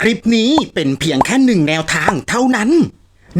คลิปนี้เป็นเพียงแค่หนึ่งแนวทางเท่านั้น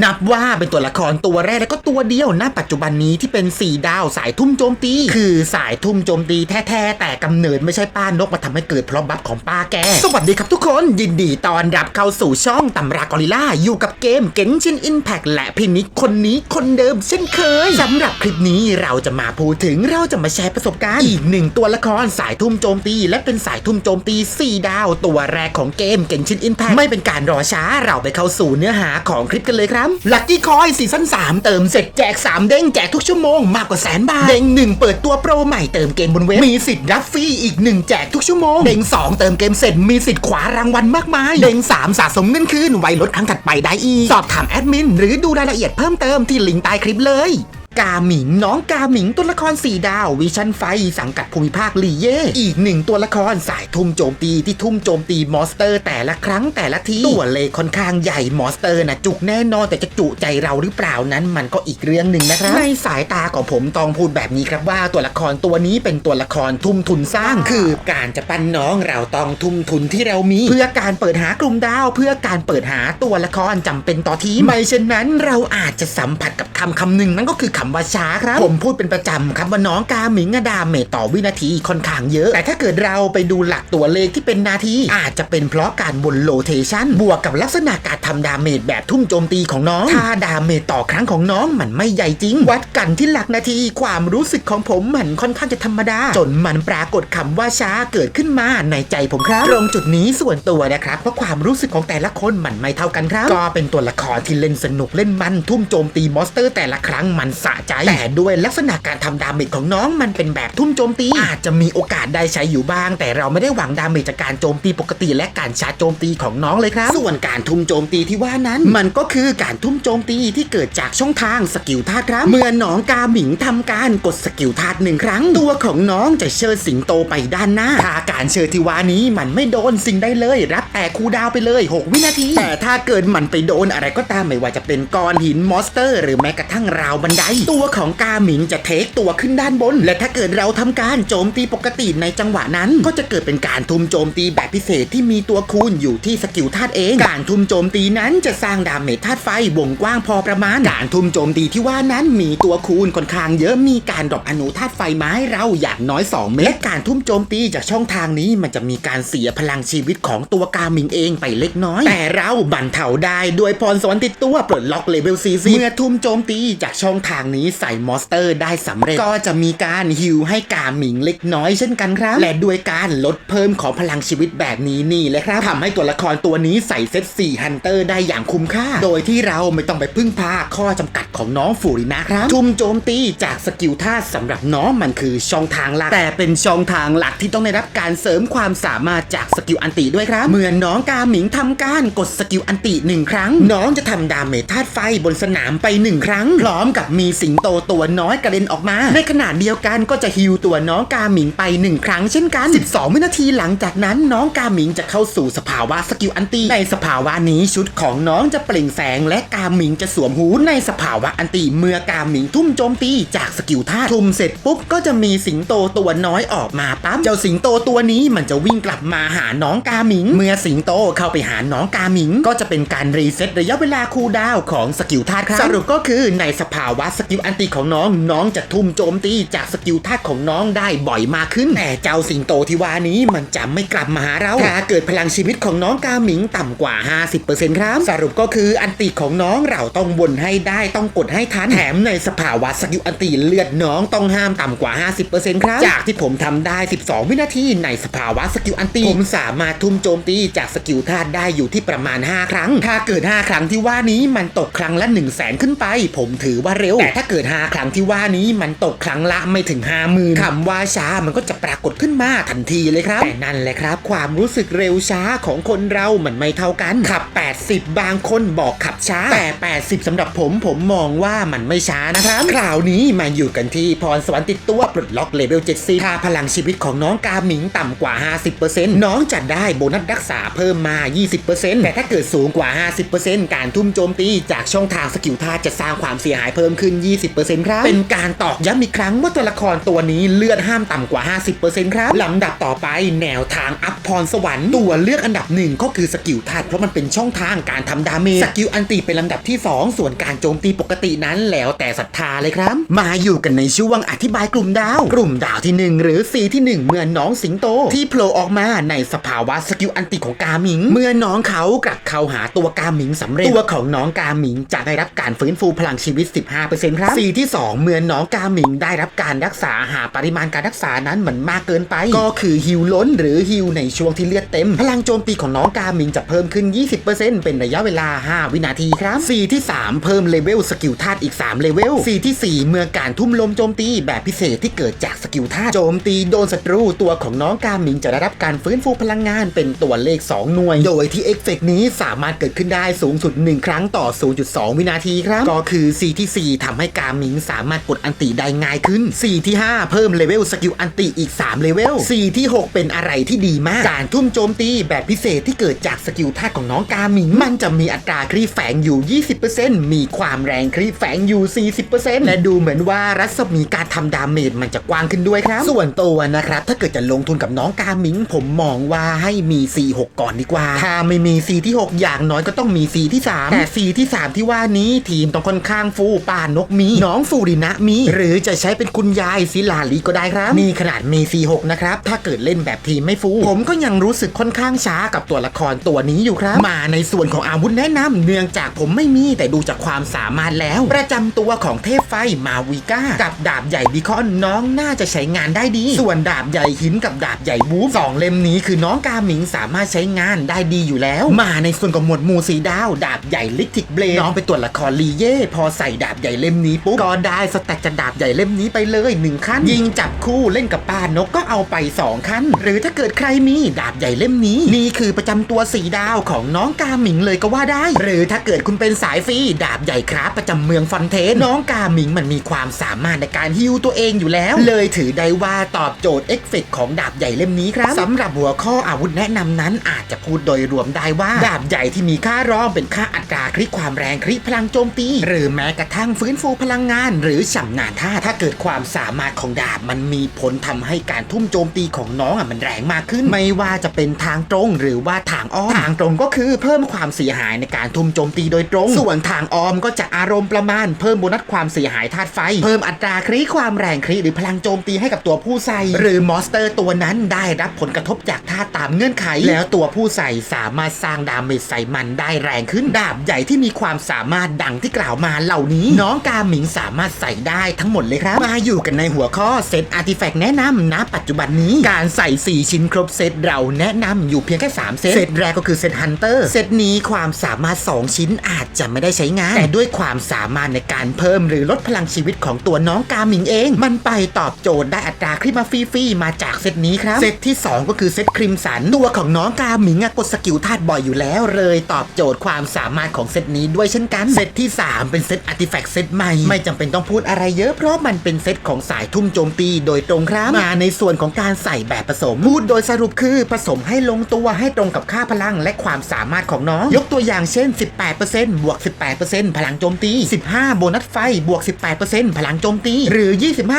นับว่าเป็นตัวละครตัวแรกและก็ตัวเดียวณปัจจุบันนี้ที่เป็น 4 ดาวสายทุ่มโจมตี คือสายทุ่มโจมตีแท้ๆแต่กำเนิดไม่ใช่ป้านกมาทำให้เกิดเพราะบัฟของป้าแก สวัสดีครับทุกคน ยินดีต้อนรับเข้าสู่ช่องตำรากอริล่า อยู่กับเกมเกนชินอิมแพกและพินิกคนนี้คนเดิมเช่นเคยสำหรับคลิปนี้เราจะมาพูดถึงเราจะมาแชร์ประสบการณ์อีกหนึ่งตัวละครสายทุ่มโจมตี และเป็นสายทุ่มโจมตี 4 ดาว ตัวแรกของเกมเกนชินอิมแพกไม่เป็นการรอช้าเราไปเข้าสู่เนื้อหาของคลิปกันเลยครับลัคกี้คอยซีซั่น3เติมเสร็จแจก 3 เด้งแจกทุกชั่วโมงมากกว่าแสนบาท เด้ง 1 เปิดตัวโปรใหม่เติมเกมบนเว็บ มีสิทธิ์รับฟรีอีก 1 แจกทุกชั่วโมง เด้ง 2 เติมเกมเสร็จมีสิทธิ์ขวารางวัลมากมาย เด้ง 3 สะสมเงินคืนไว้ลดครั้งถัดไปได้อีก สอบถามแอดมินหรือดูรายละเอียดเพิ่มเติมที่ลิงก์ใต้คลิปเลย กาหมิง น้องกาหมิงตัวละครสีดาว วิชันไฟ สังกัดภูมิภาคลีเย่อีกหนึ่งตัวละครสายทุ่มโจมตีที่ทุ่มโจมตีมอสเตอร์ แต่ละครั้งแต่ละทีตัวเลขค่อนข้างใหญ่มอสเตอร์นะจุกแน่นอนแต่จะจุใจเราหรือเปล่านั้นมันก็อีกเรื่องหนึ่งนะครับในสายตาของผมต้องพูดแบบนี้ครับว่าตัวละครตัวนี้เป็นตัวละครทุ่มทุนสร้าง คือการจะปั้นน้องเราต้องทุ่มทุนที่เรามี เพื่อการเปิดหากลุ่มดาว เพื่อการเปิดหาตัวละครจำเป็นต่อทีไม่เช่นนั้น เราอาจจะสัมผัสกับคำคำหนึ่งนั่นก็คือคำว่าช้าครับ ผมพูดเป็นประจำครับว่าน้องกาหมิงอดาเมจต่อวินาทีค่อนข้างเยอะ แต่ถ้าเกิดเราไปดูหลักตัวเลขที่เป็นนาที อาจจะเป็นเพราะการวนโลเทชันบวกกับลักษณะการทำดาเมจแบบทุ่มโจมตีของน้อง ถ้าดาเมจต่อครั้งของน้องมันไม่ใหญ่จริง วัดกันที่หลักนาที ความรู้สึกของผมมันค่อนข้างจะธรรมดา จนมันปรากฏคำว่าช้าเกิดขึ้นมาในใจผมครับ ตรงจุดนี้ส่วนตัวนะครับ เพราะความรู้สึกของแต่ละคนมันไม่เท่ากันครับ ก็เป็นตัวละครที่เล่นสนุกเล่นมันทุ่มโจมตีมอนสเตอร์แต่ละครั้งมันสะใจ แต่ด้วยลักษณะการทำดาเมจของน้องมันเป็นแบบทุ่มโจมตี อาจจะมีโอกาสได้ใช้อยู่บ้าง แต่เราไม่ได้หวังดาเมจจากการโจมตีปกติ และการชาร์จโจมตีของน้องเลยครับ ส่วนการทุ่มโจมตีที่ว่านั้น มันก็คือการทุ่มโจมตีที่เกิดจากช่องทางสกิลธาตุครับ เมื่อน้องกาหมิงทำการกดสกิลธาตุหนึ่งครั้ง ตัวของน้องจะเชิดสิงโตไปด้านหน้าถ้าการเชิดที่ว่านี้มันไม่โดนสิ่งได้เลย รับแต่คูลดาวน์ไปเลย 6 วินาที แต่ถ้าเกิดมันไปโดนอะไรก็ตามไม่ว่าจะเป็นก้อนหินมอนสเตอร์ หรือแม้กระทั่งราวบันไดตัวของกาหมิงจะเทคตัวขึ้นด้านบน และถ้าเกิดเราทำการโจมตีปกติในจังหวะนั้น ก็จะเกิดเป็นการทุ่มโจมตีแบบพิเศษที่มีตัวคูณอยู่ที่สกิลธาตุเอง การทุ่มโจมตีนั้นจะสร้างดาเมจธาตุไฟวงกว้างพอประมาณ การทุ่มโจมตีที่ว่านั้นมีตัวคูณค่อนข้างเยอะมีการดรอปอนุธาตุไฟไม้เราอย่างน้อย 2 เม็ดและการทุ่มโจมตีจากช่องทางนี้มันจะมีการเสียพลังชีวิตของตัวกาหมิงเองไปเล็กน้อย แต่เราบันเทาได้ด้วยพรสวรรค์ติดตัวปลดล็อกเลเวล40เมื่อทุ่มโจมตีจากช่องทางนี้ใส่มอสเตอร์ได้สำเร็จ ก็จะมีการฮิวให้กาหมิงเล็กน้อยเช่นกันครับ และด้วยการลดเพิ่มของพลังชีวิตแบบนี้นี่แหละครับทำให้ตัวละครตัวนี้ใส่เซต4ฮันเตอร์ได้อย่างคุ้มค่า โดยที่เราไม่ต้องไปพึ่งพาข้อจำกัดของน้องฟูรินะครับทุ่มโจมตีจากสกิลท่าสำหรับน้องมันคือช่องทางหลัก แต่เป็นช่องทางหลักที่ต้องได้รับการเสริมความสามารถจากสกิลอันติด้วยครับ เหมือน้องกาหมิงทำการกดสกิลอันติหนึ่งครั้ง น้องจะทำดาเมจธาตุไฟบนสนามไปหนึ่งครั้ง พร้อมกับมีสิงโตตัวน้อยกระเด็นออกมา ในขณะเดียวกันก็จะฮิวตัวน้องกาหมิงไปหนึ่งครั้งเช่นกัน 12 วินาทีหลังจากนั้นน้องกาหมิงจะเข้าสู่สภาวะสกิลอันติในสภาวะนี้ชุดของน้องจะเปล่งแสงและกาหมิงจะสวมหูในสภาวะอันติเมื่อกาหมิงทุ่มโจมตีจากสกิลธาตุทุ่มเสร็จปุ๊บก็จะมีสิงโตตัวน้อยออกมาปั๊บเจ้าสิงโตตัวนี้มันจะวิ่งกลับมาหาน้องกาหมิง เมื่อสิงโตเข้าไปหาน้องกาหมิง ก็จะเป็นการรีเซ็ตระยะเวลาคูลดาวของสกิลธาตุครับสรุปก็คือในสภาวะสกิลอันติของน้องน้องจะทุ่มโจมตีจากสกิลธาตุของน้องได้บ่อยมากขึ้น แต่เจ้าสิงโตที่ว่านี้มันจะไม่กลับมาหาเราถ้าเกิดพลังชีวิตของน้องกาหมิงต่ำกว่า 50%ครับ สรุปก็คืออันติของน้องเราต้องวนให้ได้ต้องกดให้ทันแถมในสภาวะสกิลอันติเลือดน้องต้องห้ามต่ำกว่า 50%ครับ จากที่ผมทำได้ 12 วินาทีในสภาวะสกิลอันติผมสามารถทุ่มโจมตีจากสกิลธาตุได้อยู่ที่ประมาณ 5 ครั้ง ถ้าเกิด 5 ครั้งที่ว่านี้มันตกครั้งละ 1 0 0 0 0แสนขึ้นไป ผมถือว่าเร็วแต่ถ้าเกิด 5 ครั้งที่ว่านี้มันตกครั้งละไม่ถึง 50,000คำว่าช้ามันก็จะปรากฏขึ้นมาทันทีเลยครับ แต่นั่นแหละครับ ความรู้สึกเร็วช้าของคนเรามันไม่เท่ากัน ขับ 80 บางคนบอกขับช้า แต่ 80สำหรับผมผมมองว่ามันไม่ช้านะครับคราวนี้มาอยู่กันที่พรสวรรค์ติดตัวปลดล็อกเลเวล70ถ้าพลังชีวิตของน้องกาหมิงต่ำกว่า 50%น้องจะได้โบนัสรักษาเพิ่มมา 20%แต่ถ้าเกิดสูงกว่า 50%การทุ่มโจมตีจากช่องทางสกิลท่าจะสร้างความเสียหายเพิ่มขึ้น20%ครับ เป็นการตอกย้ำอีกครั้งว่าตัวละครตัวนี้เลือดห้ามต่ำกว่า 50%ครับลำดับต่อไปแนวทางอัพพรสวรรค์ตัวเลือกอันดับหนึ่งก็คือสกิลธาตุเพราะมันเป็นช่องทางการทำดาเมจสกิลอันติเป็นลำดับที่ 2 ส่วนการโจมตีปกตินั้นแล้วแต่ศรัทธาเลยครับ มาอยู่กันในช่วงอธิบายกลุ่มดาว กลุ่มดาวที่ 1 หรือ C ที่ 1 เมื่อน้องสิงโต ที่โผล่ออกมาในสภาวะสกิลอันติของกาหมิง เมื่อน้องเขากลับเข้าหาตัวกาหมิงสำเร็จตัวของน้องกาหมิงจะได้รับการฟื้นฟูพลังชีวิต 15%ครับ C ที่ 2เมื่อน้องกาหมิงได้รับการรักษาหากปริมาณการรักษานั้นมันมากเกินไป ก็คือฮิวล้นหรือฮิวในช่วงที่เลือดเต็ม พลังโจมตีของน้องกาหมิงจะเพิ่มขึ้น 20%เป็นระยะเวลา 5 วินาทีครับ C ที่ 3 เพิ่มเลเวลสกิลธาตุอีก3เลเวล C ที่ 4 เมื่อการทุ่มลมโจมตีแบบพิเศษที่เกิดจากสกิลธาตุโจมตีโดนศัตรูตัวของน้องกาหมิงจะได้รับการฟื้นฟูพลังงานเป็นตัวเลข 2 หน่วย โดยที่เอฟเฟกนี้สามารถเกิดขึ้นได้สูงสุด 1 ครั้งต่อ 0.2 วินาทีครับ ก็คือ C ที่ 4ทำให้กาหมิงสามารถกดอันติได้ง่ายขึ้น C ที่ 5 เพิ่มเลเวลสกิลอันติอีก 3 เลเวล C ที่ 6 เป็นอะไรที่ดีมาก การทุ่มโจมตีแบบพิเศษที่เกิดจากสกิลธาตุของน้องกาหมิง มันจะมีอัตราครีแฝงอยู่ 20%มีความแรงครีแฝงอยู่ 40%และดูเหมือนว่ารัศมีการทำดาเมจมันจะกว้างขึ้นด้วยครับ ส่วนตัวนะครับ ถ้าเกิดจะลงทุนกับน้องกาหมิง ผมมองว่าให้มี C6 ก่อนดีกว่า ถ้าไม่มี C ที่ 6 อย่างน้อยก็ต้องมี C ที่ 3 แต่ C ที่ 3 ที่ว่านี้ทีมต้องค่อนข้างฟูป่านกมี น้องฟูรินะมี หรือจะใช้เป็นคุณยายศิลาลีก็ได้ครับนี่ขนาดมี C6 นะครับ ถ้าเกิดเล่นแบบทีมไม่ฟู ผมก็ยังรู้สึกค่อนข้างช้ากับตัวละครตัวนี้อยู่ครับ มาในส่วนของอาวุธแนะนำเนื่องจากผมไม่มีแต่ดูจากความสามารถแล้ว ประจำตัวของเทพไฟมาวิก้า กับดาบใหญ่บิคอนน้องน่าจะใช้งานได้ดี ส่วนดาบใหญ่หินกับดาบใหญ่บูฟสองเล่มนี้คือน้องกาหมิงสามารถใช้งานได้ดีอยู่แล้ว มาในส่วนของหมวดหมู่สีดาว ดาบใหญ่ลิทิกเบลน้องเป็นตัวละครลีเย่พอใส่ดาบใหญ่เล่มนี้ปุ๊บก็ได้สแต็กจากดาบใหญ่เล่มนี้ไปเลยหนึ่งขั้นยิงจับคู่เล่นกับป้านกก็เอาไปสองขั้น หรือถ้าเกิดใครมีดาบใหญ่เล่มนี้ นี่คือประจำตัวสีดาวของน้องกาหมิงเลยก็ว่าได้ หรือถ้าเกิดคุณเป็นสายฟรีดาบใหญ่ครับประจำเมืองฟอนเทนน้องกาหมิงมันมีความสามารถในการฮิวตัวเองอยู่แล้ว เลยถือได้ว่าตอบโจทย์เอฟเฟกต์ของดาบใหญ่เล่มนี้ครับสำหรับหัวข้ออาวุธแนะนำนั้นอาจจะพูดโดยรวมได้ว่า ดาบใหญ่ที่มีค่ารองเป็นค่าอัตราคลิกความแรงคลิกพลังโจมตี หรือแม้กระทั่งฟื้นฟูพลังงานหรือฉำนาญท่าถ้าเกิดความสามารถของดาบมันมีผลทำให้การทุ่มโจมตีของน้องอะมันแรงมากขึ้น ไม่ว่าจะเป็นทางตรงหรือว่าทางอ้อมทางตรงก็คือเพิ่มความเสียหายในการทุ่มโจมตีโดยตรง ส่วนทางอ้อมก็จะอารมณ์ประมาณ เพิ่มโบนัสความเสียหายธาตุไฟ เพิ่มอัตราคลิความแรงคลิหรือพลังโจมตีให้กับตัวผู้ใส่หรือมอนสเตอร์ตัวนั้นได้รับผลกระทบจากท่าตามเงื่อนไข แล้วตัวผู้ใส่สามารถสร้างดาเมจใส่มันได้แรงขึ้นดาบใหญ่ที่มีความสามารถดังที่กล่าวมาเหล่านี้ น้องกาหมิงสามารถใส่ได้ทั้งหมดเลยครับ มาอยู่กันในหัวข้อเซตอาร์ติแฟกต์แนะนำนะปัจจุบันนี้ การใส่ 4 ชิ้นครบเซตเราแนะนำอยู่เพียงแค่ 3 เซต เซตแรกก็คือเซตฮันเตอร์ เซตนี้ความสามารถ 2 ชิ้นอาจจะไม่ได้ใช้งาน แต่ด้วยความสามารถในการเพิ่มหรือลดพลังชีวิตของตัวน้องกาหมิงเอง มันไปตอบโจทย์ได้อัตราคลิปมาฟรีๆมาจากเซตนี้ครับ เซตที่ 2 ก็คือเซตคริมสันตัวของน้องกาหมิงกดสกิลธาตุบ่อยอยู่แล้ว เลยตอบโจทย์ความสามารถของเซตนี้ด้วยเช่นกัน เซตที่ 3 เป็นเซตอาร์ติแฟกต์เซตใหม่ไม่จำเป็นต้องพูดอะไรเยอะเพราะมันเป็นเซตของสายทุ่มโจมตีโดยตรงครับมาในส่วนของการใส่แบบผสม พูดโดยสรุปคือผสมให้ลงตัวให้ตรงกับค่าพลังและความสามารถของน้อง ยกตัวอย่างเช่น 18%บวก 18%พลังโจมตี 15 โบนัสไฟบวก 18%พลังโจมตี หรือ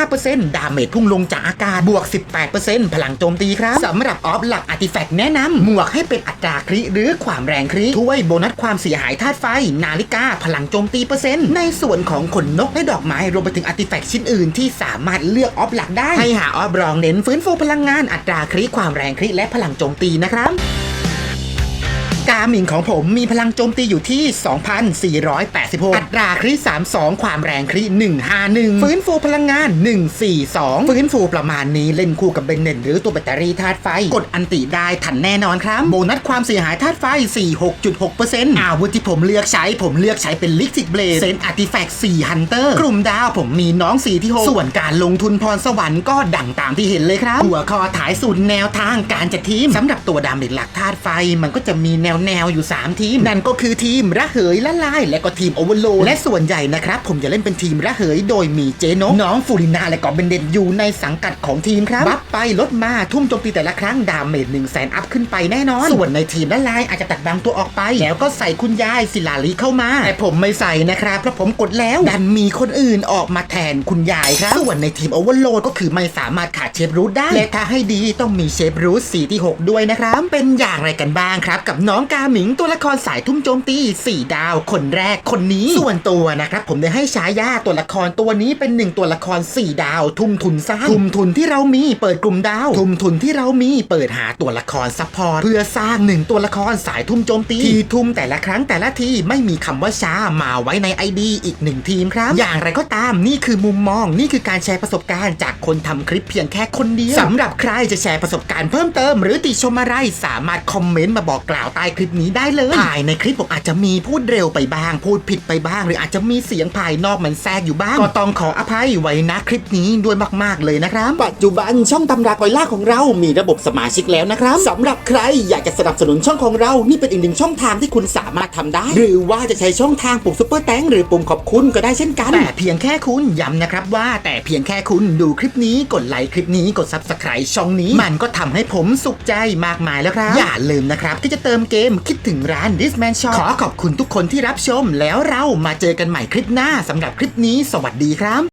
25%ดาเมจพุ่งลงจากอากาศบวก 18%พลังโจมตีครับสำหรับออฟหลักอาร์ติแฟกต์แนะนำหมวกให้เป็นอัตราคริหรือความแรงคริถ้วยโบนัสความเสียหายธาตุไฟ นาฬิกาพลังโจมตีเปอร์เซ็นต์ในส่วนของขนนกและดอกไม้รวมไปถึงอาร์ติแฟกต์ชิ้นอื่นที่สามารถเลือกออฟหลักได้ ให้หาออฟรองเน้นฟื้นฟูพลังงานอัตราคริความแรงคริและพลังโจมตีนะครับาหมิงของผมมีพลังโจมตีอยู่ที่ 2,486 อัตราคริ32 ความแรงคริ151 ฟื้นฟูพลังงาน 142 ฟื้นฟูประมาณนี้เล่นคู่กับเบนเนตหรือตัวแบตเตอรี่ธาตุไฟ กดอันติได้ทันแน่นอนครับ โบนัสความเสียหายธาตุไฟ 46.6%อาวุธที่ผมเลือกใช้ผมเลือกใช้เป็นลิกซิกเบลเซนอาร์ติแฟกต์4ฮันเตอร์กลุ่มดาวผมมีน้องสีที่ 6 ส่วนการลงทุนพรสวรรค์ก็ดังตามที่เห็นเลยครับ หัวข้อถ่ายสูตรแนวทางการจัดทีมสำหรับตัวดาเมจหลักธาตุไฟมันก็จะมีแนวแนแนวอยู่ 3 ทีม นั่นก็คือทีมระเหยละลาย และก็ทีมโอเวอร์โหลดและส่วนใหญ่นะครับ ผมจะเล่นเป็นทีมระเหยโดยมีเจนกน้องฟูรินาและก็เบนเดนอยู่ในสังกัดของทีมครับบัฟไปลดมาทุ่มโจมตีแต่ละครั้งดาเมจ1 0 0 0 0แสนอัพขึ้นไปแน่นอน ส่วนในทีมละลายอาจจะตัดบางตัวออกไป แล้วก็ใส่คุณยายศิลาลีเข้ามา แต่ผมไม่ใส่นะครับเพราะผมกดแล้วดันมีคนอื่นออกมาแทนคุณยายครับส่วนในทีมโอเวอร์โหลดก็คือไม่สามารถขาดเชฟรูทได้และถ้าให้ดีต้องมีเชฟรูท4ที่ 6 ด้วยนะครับเป็นอย่างไรกันบ้างครับ กับน้องกาหมิงตัวละครสายทุ่มโจมตี 4 ดาว คนแรกคนนี้ ส่วนตัวนะครับผมได้ให้ฉายาตัวละครตัวนี้เป็นหนึ่งตัวละคร 4 ดาว ทุ่มทุนสร้างทุ่มทุนที่เรามีเปิดกลุ่มดาว ทุ่มทุนที่เรามีเปิดหาตัวละครซัพพอร์ตเพื่อสร้างหนึ่งตัวละครสายทุ่มโจมตีที่ทุ่มแต่ละครั้งแต่ละทีไม่มีคำว่าช้ามาไว้ใน ID อีกหนึ่งทีมครับ อย่างไรก็ตามนี่คือมุมมองนี่คือการแชร์ประสบการณ์จากคนทำคลิปเพียงแค่คนเดียวสำหรับใครจะแชร์ประสบการณ์เพิ่มเติม หรือติชมอะไรสามารถคอมเมนต์มาบอกกล่าวใต้คลิปนี้ได้เลยภายในคลิปผมอาจจะมีพูดเร็วไปบ้าง พูดผิดไปบ้าง หรืออาจจะมีเสียงภายนอกมันแทรกอยู่บ้าง ก็ต้องขออภัยไว้นะคลิปนี้ด้วยมาก ๆ เลยนะครับ ปัจจุบันช่องตำรากอยล่าของเรา มีระบบสมาชิกแล้วนะครับสำหรับใครอยากจะสนับสนุนช่องของเรา นี่เป็นอีกหนึ่งช่องทางที่คุณสามารถทำได้ หรือว่าจะใช้ช่องทางปุ่มซุปเปอร์แตงหรือปุ่มขอบคุณก็ได้เช่นกันแต่เพียงแค่คุณย้ำนะครับว่าแต่เพียงแค่คุณดูคลิปนี้กดไลค์คลิปนี้กด subscribe ช่องนี้ มันก็ทำให้ผมสุขใจมากมายแล้วครับอย่าลืมนะครับที่จะเติมเกมคิดถึงร้าน Disman Shop ขอขอบคุณทุกคนที่รับชม แล้วเรามาเจอกันใหม่คลิปหน้าสำหรับคลิปนี้ สวัสดีครับ